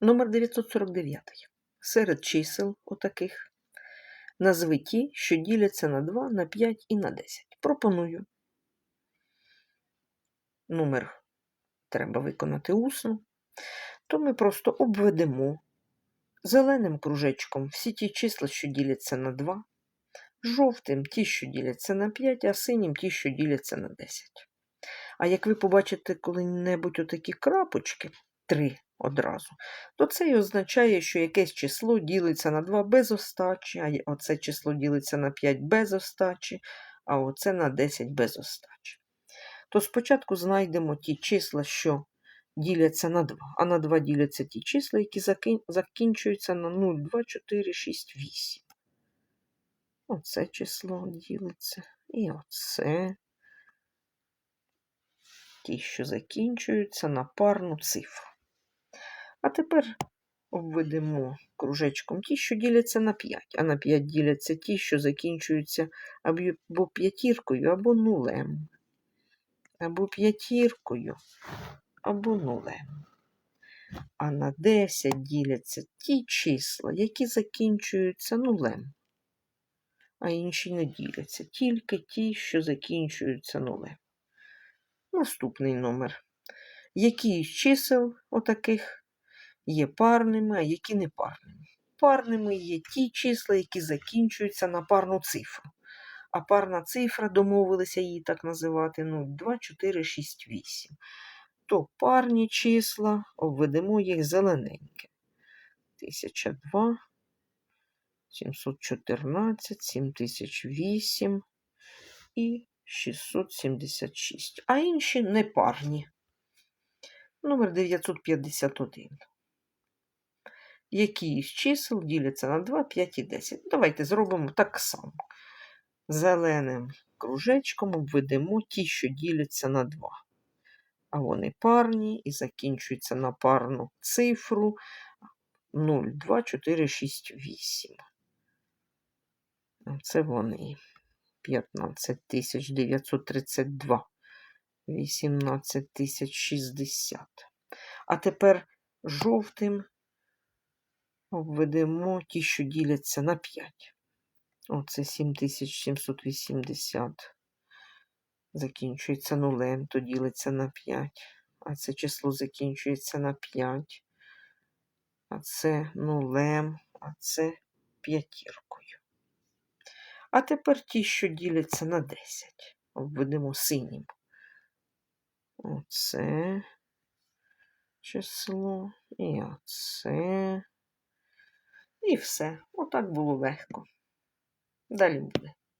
Номер 949. Серед чисел отаких назви ті, що діляться на 2, на 5 і на 10. Пропоную. Номер треба виконати усно, то ми просто обведемо зеленим кружечком всі ті числа, що діляться на 2, жовтим ті, що діляться на 5, а синім ті, що діляться на 10. А як ви побачите коли-небудь отакі крапочки, 3 одразу, то це і означає, що якесь число ділиться на 2 без остачі, а оце число ділиться на 5 без остачі, а оце на 10 без остачі. То спочатку знайдемо ті числа, що діляться на 2, а на 2 діляться ті числа, які закінчуються на 0, 2, 4, 6, 8. Оце число ділиться. І оце. Ті, що закінчуються на парну цифру. А тепер обведемо кружечком ті, що діляться на 5, а на 5 діляться ті, що закінчуються або п'ятіркою, або нулем. Або п'ятіркою, або нулем. А на 10 діляться ті числа, які закінчуються нулем. А інші не діляться, тільки ті, що закінчуються нулем. Наступний номер. Які із чисел отаких є парними, а які не парними? Парними є ті числа, які закінчуються на парну цифру. А парна цифра, домовилися її так називати, ну, 2, 4, 6, 8. То парні числа, обведемо їх зелененьке. 1002, 714, 7008 і 676. А інші непарні. Номер 951. Які із чисел діляться на 2, 5 і 10? Давайте зробимо так само. Зеленим кружечком обведемо ті, що діляться на 2. А вони парні і закінчуються на парну цифру 0, 2, 4, 6, 8. Це вони. 15 932, 18 060. А тепер жовтим обведемо ті, що діляться на 5. Оце 7780. Закінчується нулем, то ділиться на 5. А це число закінчується на 5. А це нулем, а це п'ятіркою. А тепер ті, що діляться на 10. Обведемо синім. Оце число і оце. І все. Отак було легко. Далі буде.